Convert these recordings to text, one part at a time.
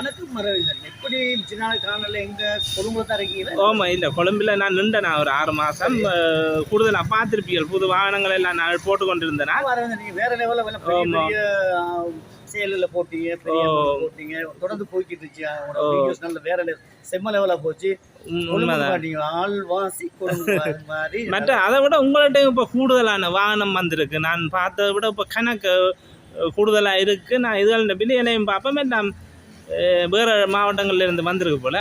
கணக்கு மறவில்லை எப்படி சின்ன நாள் காணல எங்க கொழும்புல தான் இருக்கீங்களா ஓமா இல்லை கொழும்பில் நான் நின்றேன் நான் ஒரு ஆறு மாதம் கூடுதலாக பார்த்துருப்பீர்கள். புது வாகனங்கள் எல்லாம் நான் போட்டு கொண்டிருந்தேன். வர வந்து நீங்க வேற லெவல்ல சேலில் போட்டீங்க போட்டீங்க. தொடர்ந்து போய்கிட்டு இருந்துச்சு. நல்ல வேற. செம்ம லெவலா போச்சு. மற்ற அதை விட உங்கள்கிட்ட இப்போ கூடுதலான வாகனம் வந்திருக்கு. நான் பார்த்ததை விட இப்போ கணக்கு கூடுதலாக இருக்குது நான் இதுகள் பில்லியனையும் பார்ப்பேன் அஹ், வேறு மாவட்டங்கள்ல இருந்து வந்திருக்கு போல.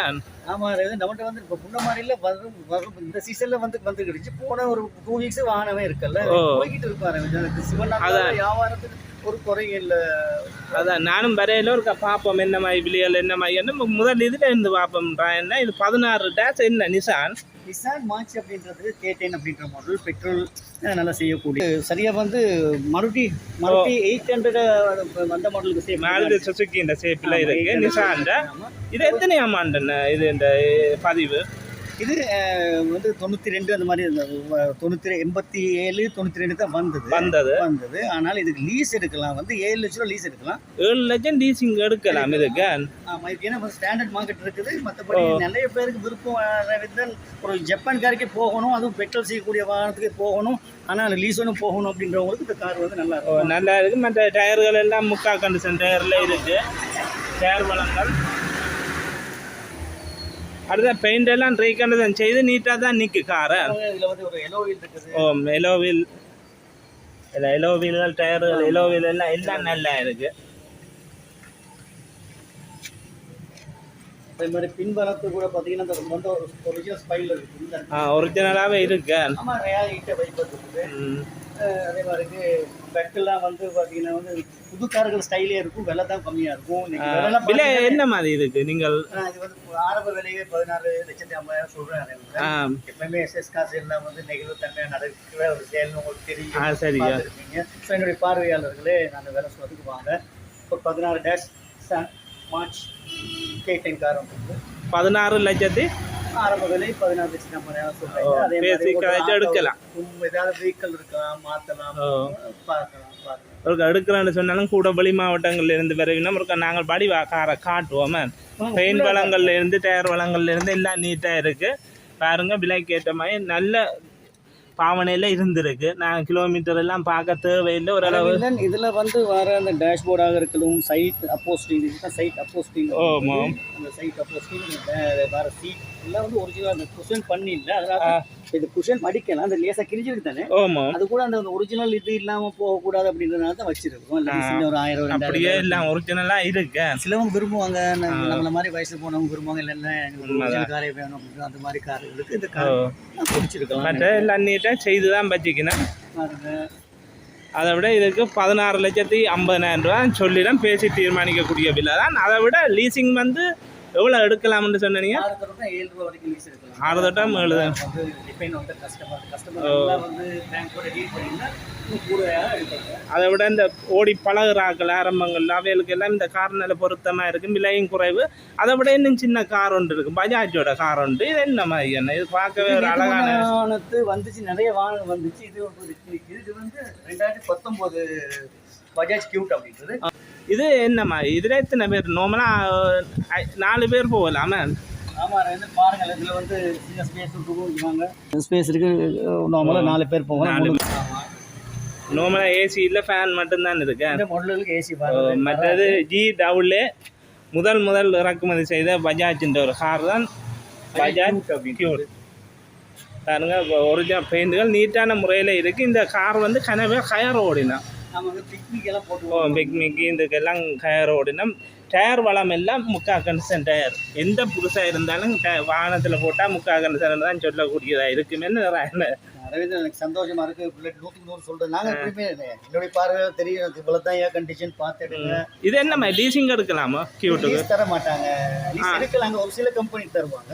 ஆமா இது நம்மகிட்ட வந்து இப்போ முன்ன மாதிரில வரும் வரும். இந்த சீசன்ல வந்து வந்துக்கிடுச்சு போன ஒரு டூ வீக்ஸ் வாகனமே இருக்குல்ல. போய்கிட்டு இருப்பாரு சிவன். வியாபாரத்துக்கு ஒரு குறையும் இல்ல. அதான். நானும் வரையில ஒரு பார்ப்போம் என்ன மாதிரி விலைகள் என்ன மாதிரி. என்ன முதல் இதில் இருந்து பார்ப்போம்ன்றா என்ன? இது பதினாறு டேஸ் என்ன நிசான் நிசான் மார்ச் அப்படின்றது கேட்டேன் அப்படின்ற மாடல் பெட்ரோல் நல்லா செய்யக்கூடிய. சரியா வந்து மறுபடி மறுபடி எயிட் ஹண்ட்ரட் வந்த மாடலுக்கு சேம் மாருதி சுசுக்கி இந்த ஷேப்பில் இருக்கு. நிசான் இது எத்தனை ஆமாண்டன இது இந்த பதிவு? இது வந்து தொண்ணூத்தி ரெண்டு அந்த மாதிரி ரெ- எண்பத்தி ஏழு தொண்ணூத்தி ரெண்டு தான் வந்தது. வந்தது. வந்தது. ஆனால் இதுக்கு லீஸ் எடுக்கலாம். வந்து ஏழு லட்ச ரூபா லீஸ் எடுக்கலாம். ஏழு லட்சம் லீசிங் எடுக்கலாம் இதுக்கு. ஆமா இது ஏன்னா ஸ்டாண்டர்ட் மார்க்கெட் இருக்குது. மற்றபடி நிறைய பேருக்கு விருப்பம் ஒரு ஜப்பான்காருக்கே போகணும். அதுவும் பெட்ரோல் செய்யக்கூடிய வாகனத்துக்கு போகணும். ஆனால் லீஸ் ஒன்றும் போகணும் அப்படின்றவங்களுக்கு இந்த கார் வந்து நல்லா இருக்கும். நல்லா இருக்கு. மற்ற டயர்கள் எல்லாம் முக்கா கண்டிஷன் டயர்ல இருக்கு. டயர் வளங்கள். அடுத்த பெயிண்ட் எல்லாம் ட்ரை கண்டிஷன் செய்து நீட்டாக தான் நிற்கு காரை இருக்குது. ஓ எலோ வீல் இல்லை எலோ வீல்கள் டயர்கள் எலோ வீல் எல்லாம் எல்லாம் நல்லா இருக்கு. அதே மாதிரி பின்பலத்து கூட பார்த்தீங்கன்னா வந்து ஒரு ஒரிஜினல் ஸ்பைல் இருக்குது இந்த ஆ ஒரிஜினலாகவே இருக்கு. ஆமா ரியாலிட்ட வைப்பர் இருக்குது அதே மாதிரி பெட்டெல்லாம் வந்து பார்த்தீங்கன்னா வந்து புது கார்கள் ஸ்டைலே இருக்கும் விலை தான் கம்மியா இருக்கும். விலை என்ன மாதிரி இருக்கு? நீங்கள் இது வந்து ஆரம்ப விலையே பதினாறு லட்சத்தி ஐம்பதாயிரம் ஆ. எப்பவுமே எஸ்எஸ் காசு எல்லாம் வந்து நெகிழ்வு தன்மையாக நடக்கிற ஒரு செயல்னு உங்களுக்கு தெரியும். சரிங்க. பார்த்துருப்பீங்க. ஸோ என்னுடைய பார்வையாளர்களே நான் வேலை சொல்றதுக்கு வாங்க. ஒரு பதினாறு டேஷ் மார்ச் கேட்டேன் காரம் பதினாறு லட்சத்தி? ஆரம்ப விலை பதினாறு லட்சம் சொல்றேன். எடுக்கலாம். ஏதாவது வெஹிக்கிள் இருக்கலாம் மாத்தலாம் பார்க்கலாம் ஒரு எடுக்கிறேன்னு சொன்னாலும் கூட வெளி மாவட்டங்கள்ல இருந்து விரைவினா ஒரு நாங்கள் படி காரை காட்டுவோமே பெயின் வளங்கள்லேருந்து டயர் வளங்கள்லேருந்து எல்லாம் நீட்டாக இருக்கு. பாருங்கள் விலைக்கு ஏற்ற மாதிரி நல்ல பாவனையில் இருந்திருக்கு. நான் கிலோமீட்டர் எல்லாம் பார்க்க தேவையில்லை. ஓரளவு இதுல வந்து வர அந்த டேஷ்போர்டாக இருக்கட்டும் சைட் அப்போஸ்டிங் சைட் அப்போஸ்டிங் ஆமாம். அந்த சைட் அப்போஸ்டிங் வர சீட் எல்லாம் வந்து ஒரிஜினல் அந்த குஷன் பண்ணி இல்லை அதனால இது குஷன் மடிக்கலாம். அந்த லேசா கிழிஞ்சிருக்கு தானே? ஆமாம் அது கூட அந்த ஒரிஜினல் இது இல்லாம போகக்கூடாது அப்படின்றதுனால தான் வச்சிருக்கோம். ஒரு ஆயிரம் அப்படியே எல்லாம் ஒரிஜினலாக இருக்கு. சிலவங்க விரும்புவாங்க. நம்ம- நம்மள மாதிரி வயசுல போனவங்க விரும்புவாங்க. இல்லைன்னா original காரே வேணும் அப்படின்னு அந்த மாதிரி கார்களுக்கு இந்த கார். பிடிச்சிருக்கலாம். மற்ற எல்லாம் நீட்டாக செய்து தான் வச்சுக்கணும் அதை விட இதுக்கு பதினாறு லட்சத்தி ஐம்பதாயிரம் ரூபா சொல்லிதான் பேசி தீர்மானிக்கக்கூடிய விலை தான் அதை விட லீசிங் வந்து எவ்வளோ எடுக்கலாம்னு சொன்னீங்க? ஆறு தட்டம் ஏழு தான். அதை விட இந்த ஓடி பழகுறாக்கள் ஆரம்பங்கள் அவைகளுக்கு எல்லாம் இந்த கார் நல்ல பொருத்தமாக இருக்கும் விலையும் குறைவு. அதை விட இன்னும் சின்ன கார் ஒன்று இருக்கு பஜாஜோட கார் ஒன்று. இது என்ன மாதிரி என்ன? இது பார்க்கவே ஒரு அழகான வந்துச்சு நிறைய வாகனம் வந்துச்சு. இது இருக்குது இது வந்து ரெண்டாயிரத்தி பத்தொம்போது பஜாஜ் கியூட் அப்படின்றது. இது என்ன மாதிரி இதில் எத்தனை பேர்? நார்மலாக நாலு பேர் போகலாமே. ஆமாம் வந்து பாருங்கள் இதில் வந்து சின்ன ஸ்பேஸ் இருக்குவாங்க ஸ்பேஸ் இருக்கு நார்மலாக நாலு பேர் போவாங்க நாலு. நார்மலாக ஏசி இல்லை ஃபேன் மட்டும்தான் இருக்கு. ஏசி மற்றது ஜி டவுலே முதல் முதல் இறக்குமதி செய்த பஜாஜ்ன்ற ஒரு கார் தான் பஜாஜ் கியூர் பாருங்க ஒரிஜினல் பெயிண்டுகள் நீட்டான முறையில் இருக்குது இந்த கார் வந்து கனவே கயர் ஓடினா. நம்ம வந்து பிக்னிக் எல்லாம் ஓ பிக்னிக் பிக்னிக்கு இதுக்கெல்லாம் கயர் ஓடினா டயர் வளம் எல்லாம் முக்கா கண்டிஷன் டயர். எந்த புதுசாக இருந்தாலும் ட- வாகனத்தில் போட்டால் முக்கா கண்டிஷன் தான் சொல்லக்கூடியதாக இருக்குமேன்னு அரவிந்த் எனக்கு சந்தோஷமா இருக்கு. புல்லட் நூற்றுக்கு நூறு சொல்றேன். நாங்கள் எப்பயுமே என்னுடைய பார்வையில் தெரியும். இவ்வளோ தான் ஏன் கண்டிஷன் பார்த்து எடுங்க இது என்ன லீசிங் எடுக்கலாமா? கியூட்டுக்கு தர மாட்டாங்க. எடுக்கலாங்க ஒரு சில கம்பெனி தருவாங்க.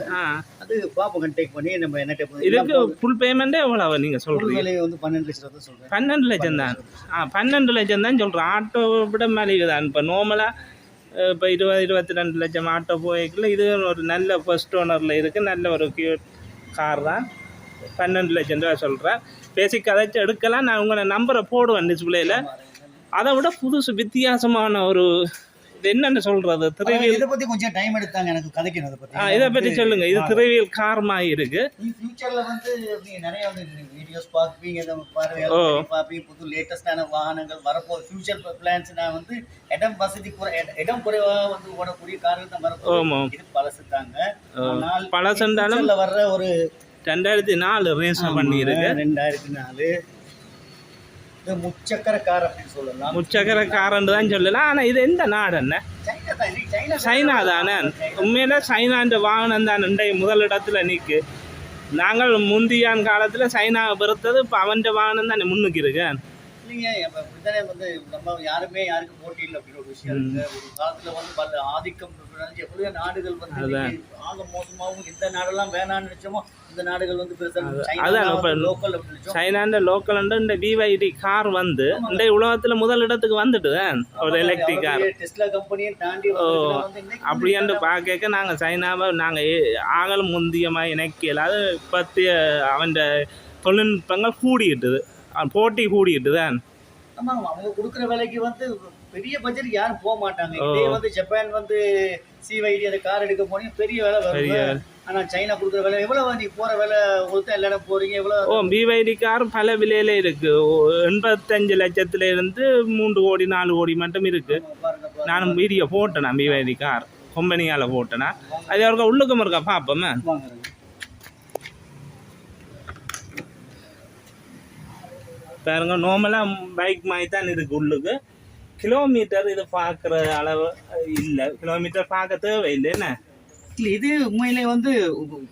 அது பார்ப்போம் கண்டெக்ட் பண்ணி நம்ம என்ன இதுக்கு ஃபுல் பேமெண்ட்டே எவ்வளவு நீங்கள் சொல்கிறீங்க விலை வந்து பன்னெண்டு லட்சம் தான் சொல்றேன். பன்னெண்டு லட்சம் தான். ஆ பன்னெண்டு லட்சம் தான் சொல்கிறேன் ஆட்டோ விட மலிவு தான். இப்போ நார்மலாக இப்போ இருபது இருபத்தி ரெண்டு லட்சம் ஆட்டோ போய்க்குள்ள இது ஒரு நல்ல ஃபர்ஸ்ட் ஓனரில் இருக்குது நல்ல ஒரு கியூட் கார் தான். பன்னெண்டு லட்சம் ரூபா சொல்கிறேன் பேசிக் கதைச்சு எடுக்கலாம். நான் உங்களை நம்பரை போடுவேன் டிஸ்பிளேயில் அதை விட புதுசு வித்தியாசமான ஒரு இது என்னன்னு சொல்றது? திருவியல் இதை பத்தி கொஞ்சம் டைம் எடுத்தாங்க. எனக்கு கதைக்கணும் பத்தி. இதை பற்றி சொல்லுங்க. இது திருவியல் கார் மாதிரி இருக்கு. ஃபியூச்சர்ல வந்து நிறைய வந்து வீடியோஸ் பார்ப்பீங்க பாருங்க ஓ. பார்ப்பீங்க. புது லேட்டஸ்டான வாகனங்கள் வரப்போகுது. ஃபியூச்சர் பிளான்ஸ் நான் வந்து இடம் வசதி இடம் குறைவா வந்து ஓடக்கூடிய கார்கள் தான் வரப்போகுது ஆமா. இது பழசு தாங்க ஆனால் பழசுண்டாலும் வர்ற ஒரு ரெண்டாயிரத்தி நாலு ரேஸ் பண்ணி இருக்கு ரெண்டாயிரத்தி நாலு இது முச்சக்கர கார் அப்படின்னு சொல்லலாம். முச்சக்கர காரன்னு தான் சொல்லலாம். ஆனா இது எந்த நாடு என்ன சைனா தான் சைனா உண்மையில சைனான்ற வாகனம் தான் இன்றைய முதலிடத்துல நிற்கு நாங்கள் முந்தியான் காலத்துல சைனாவை பெருத்தது இப்போ அவன் வாகனம் தானே முன்னுக்கு இருக்கு இல்லைங்க இப்ப இப்படித்தானே வந்து நம்ம யாருமே யாருக்கும் போட்டி இல்லை அப்படின்னு ஒரு விஷயம் ஒரு காலத்துல வந்து பல ஆதிக்கம் நாடுகள் வந்து ஆக மோசமாகவும் எந்த நாடெல்லாம் வேணாம்னு நினைச்சோமோ இந்த நாடுகள் வந்து அதான் லோக்கல் சைனாண்ட லோக்கல் இந்த விவைடி கார் வந்து இன்றைய உலகத்துல முதல் இடத்துக்கு வந்துட்டு ஒரு எலக்ட்ரிக் கார் டெஸ்லா கம்பெனியும் தாண்டி இன்னைக்கு அப்படியாண்டு பார்க்க நாங்கள் சைனாவை நாங்கள் ஆகலும் முந்தியமாக இணைக்கல. அது பற்றிய அவன் தொழில்நுட்பங்கள் அஹ் போட்டி கூடிட்டு தான். ஆமா அவங்க கொடுக்குற விலைக்கு வந்து பெரிய பட்ஜெட் யாரும் போக மாட்டாங்க. இதே வந்து ஜப்பான் வந்து சிவைடி அந்த கார் எடுக்க போனீங்க பெரிய விலை பெரிய வரும் ஆனா சைனா கொடுக்குற விலை எவ்வளவு? நீ போற விலை கொடுத்தா எல்லா இடம் போறீங்க எவ்வளவு? ஓ பிவைடி கார் பல விலையில இருக்கு. ஓ, எண்பத்தஞ்சு லட்சத்துல இருந்து மூன்று கோடி நாலு கோடி மட்டும் இருக்கு. பாருங்க பாருங்க. நானும் வீடியோ போட்டேனா பிவைடி கார் கொம்பனியால் போட்டேனா? அது அவருக்கு உள்ளுக்கும் இருக்கா பார்ப்போமே. பாருங்க நார்மலாக பைக் மாதிரி தான் இருக்கு உள்ளுக்கு. கிலோமீட்டர் இது பார்க்குற அளவு இல்லை கிலோமீட்டர் பார்க்க தேவையில்லை என்ன? இல்ல இது உண்மையிலே வந்து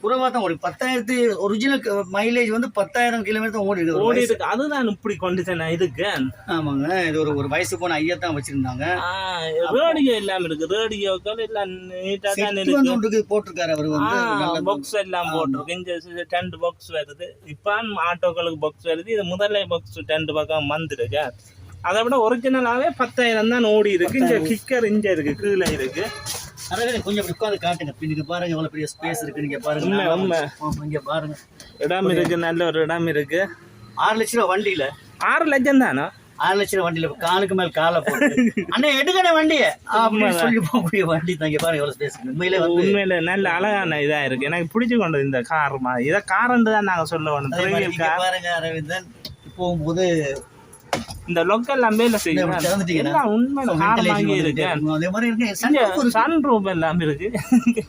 குறைவா தான் ஒரு பத்தாயிரத்து ஒரிஜினல் மைலேஜ் வந்து பத்தாயிரம் கிலோமீட்டர் ஓடி இருக்கு ஓடி இருக்கு அதுதான் இப்படி கொண்டுச்சேன் இதுக்கு. ஆமாங்க இது ஒரு ஒரு வயசு போன ஐயா தான் வச்சிருந்தாங்க. ரேடியோ இல்லாம இருக்கு. ரேடியோக்கள் எல்லாம் நீட்டா தான் இருக்கு. போட்டிருக்காரு அவர் வந்து. பாக்ஸ் எல்லாம் போட்டிருக்கு. இங்க டென்ட் பாக்ஸ் வருது. இப்போ ஆட்டோக்களுக்கு பாக்ஸ் வருது. இது முதல்ல பாக்ஸ் டென்ட் பக்கம் வந்துருக்கு. அதை விட ஒரிஜினலாவே பத்தாயிரம் தான் ஓடி இருக்கு இங்க கிக்கர் இங்க இருக்கு. கீழே இருக்கு. அதாவது கொஞ்சம் உட்காந்து காட்டுங்க. பின்னுக்கு பாருங்க எவ்வளவு பெரிய ஸ்பேஸ் இருக்கு. நீங்க பாருங்க உண்மை, உண்மை. இங்க பாருங்க. இடம் இருக்கு நல்ல ஒரு இடம் இருக்கு. ஆறு லட்ச ரூபா வண்டியில. ஆறு லட்சம் தானே? ஆறு லட்ச ரூபா வண்டியில காலுக்கு மேல காலை போட்டு. அண்ணா எடுக்கணே வண்டிய. அப்படின்னு சொல்லி போகக்கூடிய வண்டி தான் இங்க பாருங்க எவ்வளவு ஸ்பேஸ் உண்மையிலே உண்மையில நல்ல அழகான இதா இருக்கு. எனக்கு பிடிச்சு கொண்டது இந்த கார் இதை காரண்டு தான் நாங்க சொல்ல வேணும் இங்க பாருங்க அரவிந்தன். போகும்போது இந்த லோக்கல் இப்படி செய்யணும் திறந்துட்டீங்கன்னா எல்லாம் உண்மையில கார் வாங்கி வந்துட்டே இருக்கு. இருக்கும். அதே மாதிரி இருக்கு. sunroof இருக்கு. சன் ரூம் எல்லாம் இருக்கு.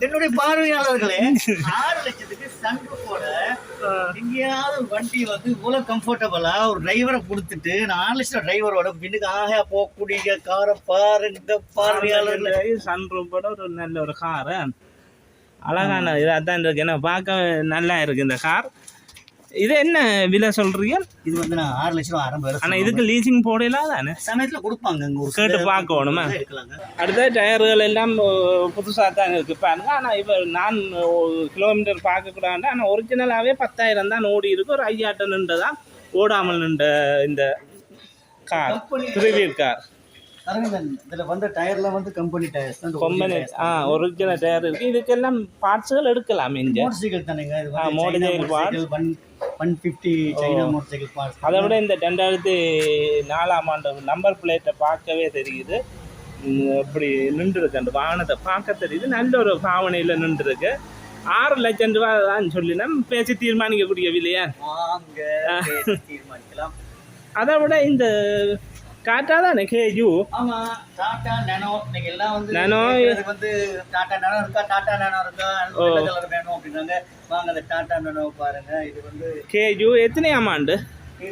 என்னுடைய பார்வையாளர்களே ஆறு லட்சத்துக்கு சன்ரூஃபோட எங்கேயாவது ஒரு வண்டி வந்து இவ்வளவு கம்ஃபர்டபுளா ஒரு டிரைவரை கொடுத்துட்டு நான் லட்சம் டிரைவரோட பின்னுக்கு ஆக போகக்கூடிய காரை பாருங்க பார்வையாளர்களே. சன் ரூமோட ஒரு நல்ல ஒரு கார் அழகான இதாக தான் இருக்கு. ஏன்னா பார்க்க நல்லா இருக்கு இந்த கார் இது என்ன விலை சொல்றீங்க? இது வந்து நான் ஆறு லட்சம் ஆரம்பம் ஆனா இதுக்கு லீசிங் போடலாம் தானே சமயத்துல கொடுப்பாங்க அங்க ஒரு கேட்டு பார்க்கணுமா? அடுத்த டயர்கள் எல்லாம் புதுசாக தான் இருக்கு. பாருங்க ஆனால் இப்போ நான் கிலோமீட்டர் பார்க்கக்கூடாது ஆனால் ஒரிஜினலாகவே பத்தாயிரம் தான் ஓடி இருக்கு. ஒரு ஐயாட்டம் நின்று தான் ஓடாமல் நின்ற இந்த கார் ரிவியல் கார் அரவிந்தன் இதுல வந்த டயர்ல வந்து கம்பெனி டயர்ஸ் தான் கொம்பனி ஆ ஒரிஜினல் டயர் இருக்கு. இதுக்கெல்லாம் பார்ட்ஸுகள் எடுக்கலாம் இங்கே. மோட்டர் சைக்கிள் தானேங்க. இது ஆ, motorcycle parts. One one fifty China motorcycle parts அதை விட இந்த ரெண்டாயிரத்தி நாலாம் ஆண்டு நம்பர் பிளேட்டை பார்க்கவே தெரியுது. இப்படி நின்றுருக்கு அந்த வாகனத்தை பார்க்க தெரியுது. நல்ல ஒரு பாவனையில் நின்றுருக்கு. ஆறு லட்சம் ரூபா தான் சொல்லினா பேசி தீர்மானிக்கக்கூடிய விலையா? அதை விட இந்த டாட்டா தானே கேஜு ஆமா டாடா நானோ. இன்னைக்கு எல்லாம் வந்து. கேக்குறது வந்து டாடா நானோ இருக்கா டாடா நானோ இருக்கா? கலர் வேணும் அப்படின்னாங்க. வாங்க அந்த டாடா நானோ பாருங்க. இது வந்து கேஜு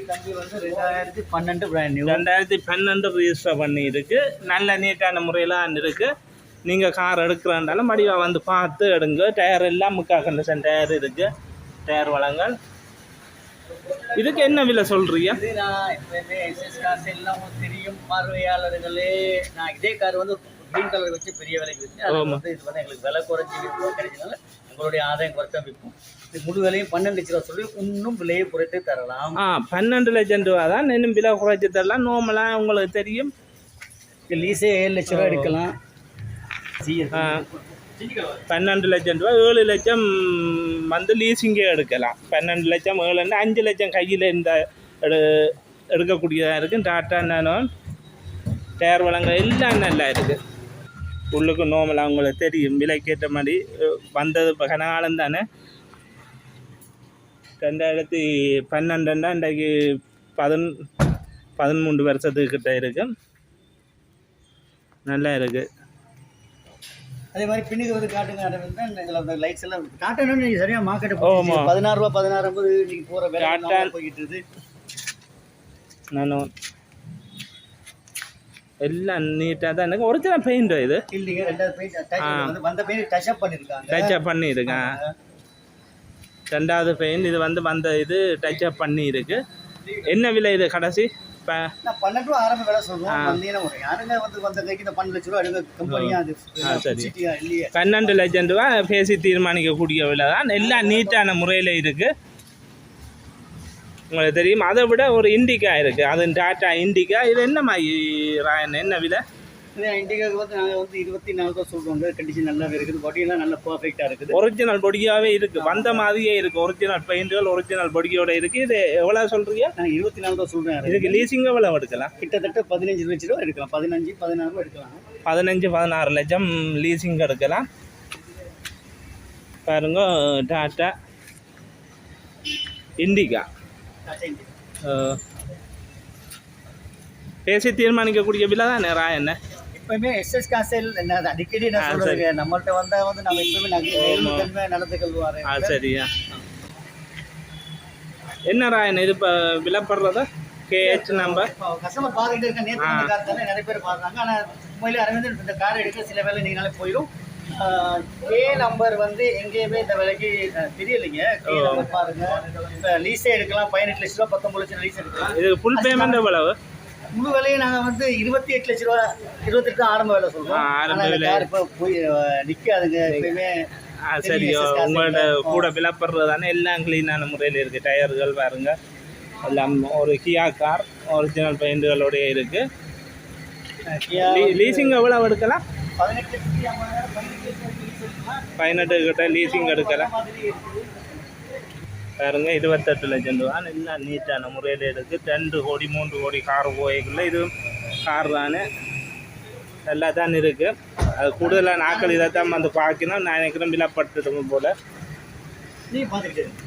தம்பி வந்து ரெண்டாயிரத்தி பன்னெண்டு ரெண்டாயிரத்தி பன்னெண்டு ரிஜிஸ்டர் பண்ணி இருக்கு நல்ல நீட்டான முறையில் இருக்கு. நீங்கள் கார் எடுக்கிறாண்டாலும் மடிவாக வந்து பார்த்து எடுங்க. டயர் எல்லாம் முக்கா கண்டிஷன் டயர் இருக்கு. டயர் வளங்கள். இதுக்கு என்ன விலை சொல்றீங்க? தெரியும் பார்வையாளர்களே. நான் இதே கார் வந்து க்ரீன் கலர் வச்சு பெரிய விலைக்கு வச்சு அது. வந்து இது வந்து எங்களுக்கு விலை விற்போம் கிடைச்சதுனால எங்களுடைய ஆதாயம் குறைச்சா விற்போம் இது முழு விலையும் பன்னெண்டு லட்ச ரூபா சொல்லி இன்னும் விலையை குறைத்து தரலாம். ஆ பன்னெண்டு லட்சம் ரூபா தான் இன்னும் விலை குறைச்சி தரலாம். நார்மலாக உங்களுக்கு தெரியும். லீஸே ஏழு லட்ச ரூபா எடுக்கலாம். பன்னெண்டு லட்சம் ரூபா ஏழு லட்சம் வந்து லீசிங்கே எடுக்கலாம். பன்னெண்டு லட்சம் ஏழுன்னா அஞ்சு லட்சம் கையில் இந்த எடு எடுக்கக்கூடியதாக இருக்குது டாட்டா நானோ டயர் வளங்கள் எல்லாம் நல்லா இருக்குது உள்ளுக்கு நோமல் அவங்களுக்கு தெரியும். விலைக்கேற்ற மாதிரி வந்தது இப்போ கனகாலம் தானே? ரெண்டாயிரத்தி பன்னெண்டுன்னா இன்றைக்கு பதின் பதிமூன்று வருஷத்துக்கிட்ட இருக்கு. நல்லா இருக்குது அதே மாதிரி பின்னுக்கு வந்து காட்டுங்க இதில் அந்த லைட்ஸ் எல்லாம் காட்டணும்னு நீங்கள் சரியாக மார்க்கெட் ஆமா. பதினாறு ரூபா பதினாறு ஐம்பது நீங்கள் போகிற வேலை. போய்கிட்டு இருக்குது நானும் எல்லாம் நீட்டாக தான் எனக்கு ஒரிஜினல் பெயிண்ட் இது இல்லைங்க ரெண்டாவது பெயிண்ட் வந்து வந்த பெயிண்ட் டச் அப் பண்ணியிருக்காங்க டச் அப் பண்ணியிருக்கேன் ரெண்டாவது பெயிண்ட் இது வந்து வந்த இது டச் அப் பண்ணியிருக்கு என்ன விலை இது கடைசி இப்போ பன்னெண்டு ரூபா ஆரம்ப வேலை சொல்லுவோம் வந்தீங்கன்னா ஒரு யாருங்க வந்து வந்த கைக்கு இந்த பன்னெண்டு லட்ச ரூபா எடுங்க. கம்பெனியா அது ஆ, சரி. இல்லையே. பன்னெண்டு லட்சம் ரூபா பேசி தீர்மானிக்கக்கூடிய விலை தான். எல்லாம் நீட்டான முறையில் இருக்குது உங்களுக்கு தெரியும். அதை விட ஒரு இண்டிகா இருக்குது அது டாட்டா இண்டிகா. இது என்ன மாதிரி ராயன்? என்ன விலை? இண்டிகாவுக்கு வந்து நாங்கள் வந்து இருபத்தி நாலு தான் சொல்கிறோங்க கண்டிஷன் நல்லாவே இருக்குது. பாடியெல்லாம் நல்லா பர்ஃபெக்டாக இருக்குது. ஒரிஜினல் பொடியாகவே இருக்குது வந்த மாதிரியே இருக்குது ஒரிஜினல் பெயிண்டுகள் ஒரிஜினல் பொடியோட இருக்குது இது எவ்வளோ சொல்கிறீங்க நான் இருபத்தி நாலு தான் சொல்கிறேன் இதுக்கு லீசிங் எவ்வளோ எடுக்கலாம்? கிட்டத்தட்ட பதினஞ்சு லட்ச ரூபா எடுக்கலாம். பதினஞ்சு பதினாறு எடுக்கலாம். பதினஞ்சு பதினாறு லட்சம் லீசிங் எடுக்கலாம். பாருங்க டாட்டா இண்டிகா பேசி தீர்மானிக்கக்கூடிய விலை தான் நேரம் என்ன? எப்பவுமே எஸ்எஸ் காசல் என்ன அது அடிக்கடி நான் ஆ, சொல்றது நம்மள்ட்ட வந்தா வந்து நம்ம எப்பவுமே நகை தன்மை நடந்து கொள்வாரு. சரியா. என்ன ராயன் இது இப்போ விலைப்படுறதா கேஹெச் நம்பர் கஸ்டமர் பார்த்துக்கிட்டு இருக்க நேற்று இந்த கார் தானே நிறைய பேர் பார்க்குறாங்க. ஆனால் உண்மையிலே அரவிந்தன் இந்த கார் எடுக்க சில வேலை நீங்களாலே போயிடும். கே நம்பர் வந்து எங்கேயுமே இந்த விலைக்கு தெரியலைங்க. கே நம்பர் பாருங்க. இப்போ லீஸே எடுக்கலாம். பதினெட்டு லட்ச ரூபா பத்தொம்பது லட்சம் லீஸ் எடுக்கலாம். இது ஃபுல் பேமெண்ட் எவ்வளவு? முழு விலையை நாங்கள் வந்து இருபத்தி எட்டு லட்ச ரூபா இருபத்தெட்டு தான் ஆரம்ப விலை ஆ, ஆரம்ப விலை. இப்போ போய் அஹ், நிக்காதுங்க எப்பயுமே ஆ சரியோ உங்களோட கூட விலைப்படுறது தானே எல்லாம் க்ளீனான முறையில் இருக்குது டயர்கள் பாருங்க. எல்லாம் ஒரு கியா கார் ஒரிஜினல் பெயிண்டுகளோடய இருக்குது லீசிங் எவ்வளோ எடுக்கலாம்? பதினெட்டு கிட்ட லீசிங் எடுக்கலாம். பாருங்க இருபத்தெட்டு லட்சம் ரூபா எல்லாம் நீட்டான முறையில் இருக்குது ரெண்டு கோடி மூன்று கோடி கார் போய்க்குள்ள இது கார் தான். நல்லா தான் இருக்குது அது கூடுதலாக நாட்கள் இதை தான் வந்து பார்க்கணும். நான் நினைக்கிறேன் விலப்படுத்துறது போல். நீ பார்த்துக்கிட்டு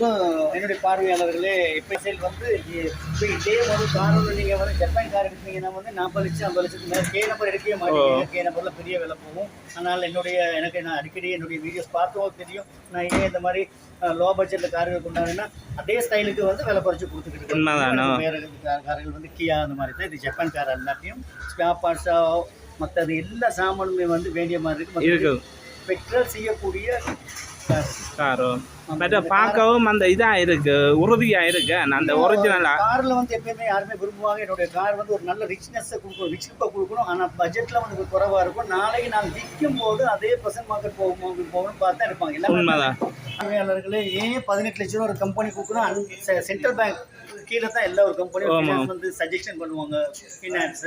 ஸோ என்னுடைய பார்வையாளர்களே இப்போ செல் வந்து இப்போ இதே ஒரு கார் ஒன்று நீங்கள் வந்து ஜப்பான் கார் எடுத்தீங்கன்னா வந்து நாற்பது லட்சம் ஐம்பது லட்சத்துக்கு மேலே கே நம்பர் எடுக்கவே மாட்டீங்க. கே நம்பரில் பெரிய விலை போகும். அதனால் என்னுடைய எனக்கு நான் அடிக்கடி என்னுடைய வீடியோஸ் பார்த்தோம் தெரியும். நான் ஏன் இந்த மாதிரி லோ பட்ஜெட்டில் கார்கள் கொண்டாடுன்னா அதே ஸ்டைலுக்கு வந்து விலை குறைச்சி கொடுத்துக்கிட்டு இருக்கேன். வேறு கார் கார்கள் வந்து கியா அந்த மாதிரி தான். இது ஜப்பான் கார் எல்லாத்தையும் ஸ்பேர் பார்ட்ஸாக மற்றது எல்லா சாமானுமே வந்து வேண்டிய மாதிரி இருக்கு. இருக்குது பெட்ரோல் செய்யக்கூடிய காரும் மற்ற பார்க்கவும் அந்த இதாக இருக்குது உறுதியாக இருக்கு. அந்த ஒரிஜினலாக கார்ல வந்து எப்பயுமே யாருமே விரும்புவாங்க. என்னுடைய கார் வந்து ஒரு நல்ல ரிச்னஸ் கொடுக்கணும் ரிச் லுக்கை கொடுக்கணும். ஆனா பட்ஜெட்ல வந்து குறைவா இருக்கும். நாளைக்கு நான் விற்கும் போது அதே பர்சன்ட் மார்க்கெட் போகும் போகணும்னு பார்த்தா இருப்பாங்க எல்லாமே பார்வையாளர்களே ஏன் பதினெட்டு லட்சம் ரூபா ஒரு கம்பெனி கொடுக்கணும்? சென்ட்ரல் பேங்க் கீழே தான் எல்லா ஒரு கம்பெனியும் வந்து சஜஷன் பண்ணுவாங்க ஃபினான்ஸ்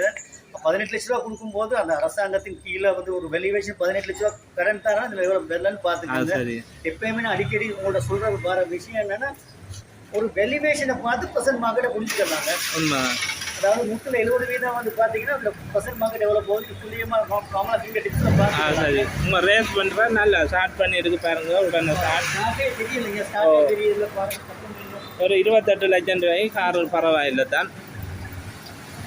பதினெட்டு லட்ச ரூபா கொடுக்கும்போது அந்த அரசாங்கத்தின் கீழே வந்து ஒரு வெலிவேஷன் பதினெட்டு லட்ச ரூபா கரண்ட் தரா அதில் எவ்வளோ அது பார்த்துக்கோங்க எப்பயுமே நான் அடிக்கடி உங்களோட சொல்ற வர விஷயம் என்னன்னா ஒரு வெலிவேஷனை பார்த்து பர்சன்ட் மார்க்கெட்டை புரிஞ்சுக்கலாங்க உண்மை. அதாவது நூற்றில் எழுபது வீதம் வந்து பார்த்தீங்கன்னா அதில் பர்சன்ட் மார்க்கெட் எவ்வளோ போகுது துல்லியமாக காமனாக ஃபிங்கர் டிப்ஸில் பார்த்து ரேஸ் பண்ணுற நல்லா ஸ்டார்ட் பண்ணியிருக்கு பாருங்க உடனே ஸ்டார்ட் ஸ்டார்ட்டே தெரியலைங்க ஸ்டார்ட்டே தெரியல பாருங்க. ஒரு இருபத்தெட்டு லட்சம் ரூபாய்க்கு கார் பரவாயில்லை தான்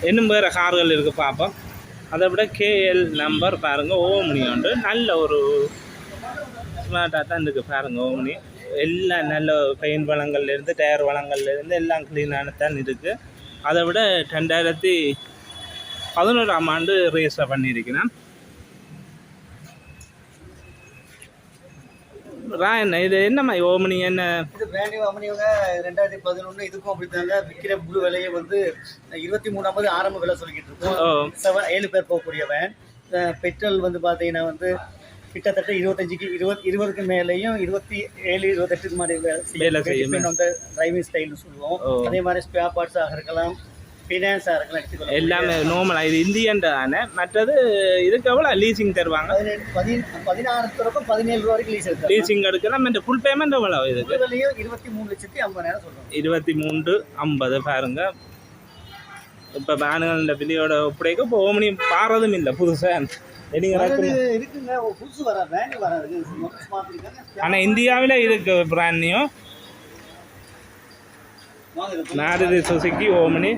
இன்னும் வேறு கார்கள் இருக்குது பார்ப்போம் அதை விட கேஎல் நம்பர் பாருங்கள் ஓம்னி உண்டு. நல்ல ஒரு ஸ்மார்ட்டாக தான் இருக்குது பாருங்கள் ஓம்னி. எல்லாம் நல்ல பெயின் வளங்கள்லேருந்து டயர் வளங்கள்லேருந்து எல்லாம் க்ளீனான தான் இருக்குது அதை விட ரெண்டாயிரத்தி பதினோராம் ஆண்டு ரேஸை பண்ணியிருக்கிறேன். ராயன் இது என்னம்மா ஓம்னி என்ன? இது வேண்டி வாங்கினவங்க ரெண்டாயிரத்தி பதினொன்று இதுக்கும் அப்படித்தாங்க. விற்கிற முழு விலையை வந்து இருபத்தி மூணாவது ஆரம்ப விலை சொல்லிக்கிட்டு இருக்கோம். செவன் ஏழு பேர் போகக்கூடிய வேன் பெட்ரோல் வந்து பார்த்தீங்கன்னா வந்து கிட்டத்தட்ட இருபத்தஞ்சுக்கு இருபத் இருபதுக்கு மேலேயும் இருபத்தி ஏழு இருபத்தெட்டுக்கு மாதிரி வேலை செய்யும். The டிரைவிங் ஸ்டைல்னு சொல்லுவோம். அதே மாதிரி ஸ்பேர் பார்ட்ஸாக இருக்கலாம். எல்லாமே நார்மலாக இது இந்தியன் தானே மற்றது இதுக்கு எவ்வளோ லீசிங் தருவாங்க? பதினேழு ரூபா வரைக்கும் லீஸ் எடுத்தாங்க லீசிங் எடுக்கலாம் மற்ற ஃபுல் பேமெண்ட் எவ்வளோ இதுக்கு? இருபத்தி மூணு லட்சத்தி ஐம்பதாயிரம் சொல்கிறோம் இருபத்தி மூன்று ஐம்பது பாருங்க. இப்போ வேனுங்கள விலையோட ஒப்படைக்க இப்போ ஓமனி பாறதும் இல்லை புதுசாக ஆனால் இந்தியாவில் இருக்கு பிராண்ட் நியூ வாங்க இதை மாருதி சுசுக்கி ஓமனி.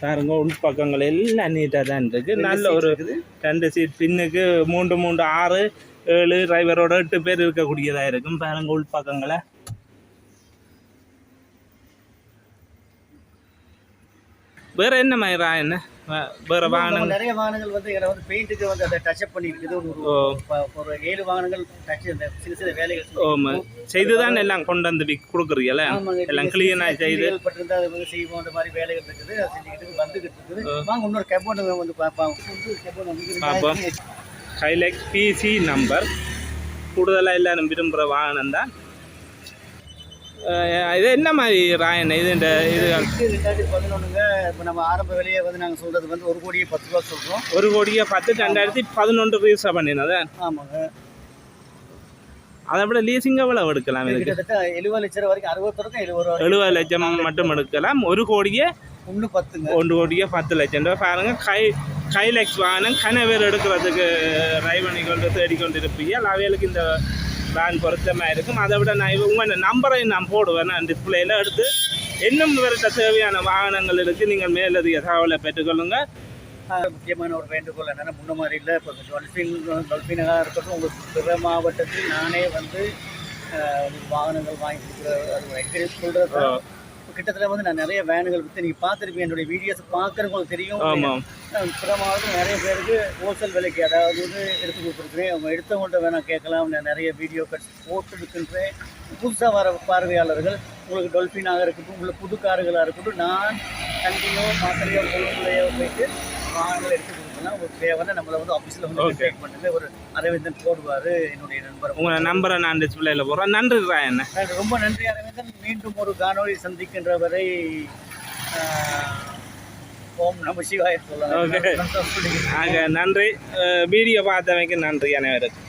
பாருங்க உள்பக்கங்கள் எல்லாம் நீட்டாக தான் இருக்கு. நல்ல ஒரு ரெண்டு சீட் பின்னுக்கு மூன்று மூன்று ஆறு ஏழு டிரைவரோட எட்டு பேர் இருக்கக்கூடியதாக இருக்கும். பாருங்க உள்பக்கங்களை வேற என்ன மாதிரி என்ன? வேற வாகனங்கள். நிறைய வாகனங்கள் வந்து இதில் வந்து பெயிண்ட்டுக்கு வந்து அதை டச்சப் பண்ணி இருக்குது ஒரு ஒரு ஏழு வாகனங்கள் டச் இந்த சின்ன சின்ன வேலைகள் ஓ செய்து தான் எல்லாம் கொண்டு வந்து ஆமாங்க. எல்லாம் கிளீனாக செய்து. பட்டிருந்தா அது வந்து செய்வோம் அந்த மாதிரி வேலைகள் இருக்குது. அது செஞ்சுக்கிட்டு வந்துகிட்டு இருக்குது. வாங்க இன்னொரு கெபோன் வந்து பார்ப்போம். ஹைலைக் பிசி நம்பர் கூடுதலாக எல்லாரும் விரும்புகிற வாகனம் தான். இது என்ன மாதிரி ராயன் இது இந்த இது ரெண்டாயிரத்தி பதினொன்றுங்க இப்போ நம்ம ஆரம்ப விலையை வந்து நாங்கள் சொல்றது வந்து ஒரு கோடியே பத்து ரூபா சொல்கிறோம் ஒரு கோடியே பத்து ரெண்டாயிரத்தி பதினொன்று ரீசா பண்ணினது? ஆமாங்க. அதை விட லீசிங் எவ்வளவு எடுக்கலாம் கிட்டத்தட்ட எழுபது லட்சம் ரூபா வரைக்கும் அறுபது எழுபது ரூபா எழுபது லட்சம் மட்டும் எடுக்கலாம். ஒரு கோடியே ஒன்று பத்துங்க. ஒன்று கோடியே பத்து லட்சம் ரூபாய் பாருங்க கை கைலெக்ஸ் வாகனம் கனவேர் எடுக்கிறதுக்கு ரைவணிகள் தேடிக்கொண்டு இருப்பீங்க அவைகளுக்கு இந்த பேங்க் பொருத்தமாக இருக்கும். அதை விட நான் உங்கள் நம்பரை நான் போடுவேன். நான் டிஸ்பிளேயில் எடுத்து இன்னும் இவர்கிட்ட தேவையான வாகனங்கள் இருக்குது நீங்கள் மேலதிக தகவலை பெற்றுக்கொள்ளுங்க. ஆஹ் முக்கியமான ஒரு வேண்டுகோள் என்னன்னா முன்ன மாதிரி இல்லை. இப்போ டொல்ஃபின் டொல்ஃபினாக இருக்கட்டும் உங்கள் பிற மாவட்டத்தில் நானே வந்து உங்களுக்கு வாகனங்கள் வாங்கி கொடுக்குற என்கரேஜ் சொல்கிறது கிட்டத்தட்ட வந்து நான் நிறைய வேனுகள் பற்றி நீங்கள் பார்த்துருப்பீங்க. என்னுடைய வீடியோஸ் பார்க்குறவங்களுக்கு தெரியும். ஆமாம் மாவட்டம் நிறைய பேருக்கு ஹோல்சேல் விலைக்கு அதாவது வந்து எடுத்து கொடுத்துருக்குறேன். அவங்க எடுத்தவங்கள்ட்ட வேணால் கேட்கலாம். நான் நிறைய வீடியோ கட்ஸ் போட்டுருக்கின்றேன் புதுசாக வர பார்வையாளர்கள் உங்களுக்கு டொல்ஃபினாக இருக்கட்டும் உள்ள புது கார்களாக இருக்கட்டும் நான் கண்டியோ மாத்திரையோ பொருளையோ போயிட்டு வாகனங்கள் எடுத்து கொடுக்கலாம் ஒரு தேவைன்னா நம்மளை வந்து ஆஃபீஸில் வந்து Okay. கான்டாக்ட் பண்ணுங்க ஒரு அரவிந்தன் போடுவார் என்னுடைய நண்பர் உங்களை நம்பரை நான் டிஸ்பிளேயில் போடுறேன். நன்றி நன்றி. ரொம்ப நன்றி அரவிந்தன். மீண்டும் ஒரு காணொளி சந்திக்கின்ற வரை ஓம் நம சிவாய. சொல்லலாம். ஆக நன்றி. வீடியோ பார்த்தமைக்கு நன்றி அனைவருக்கும்.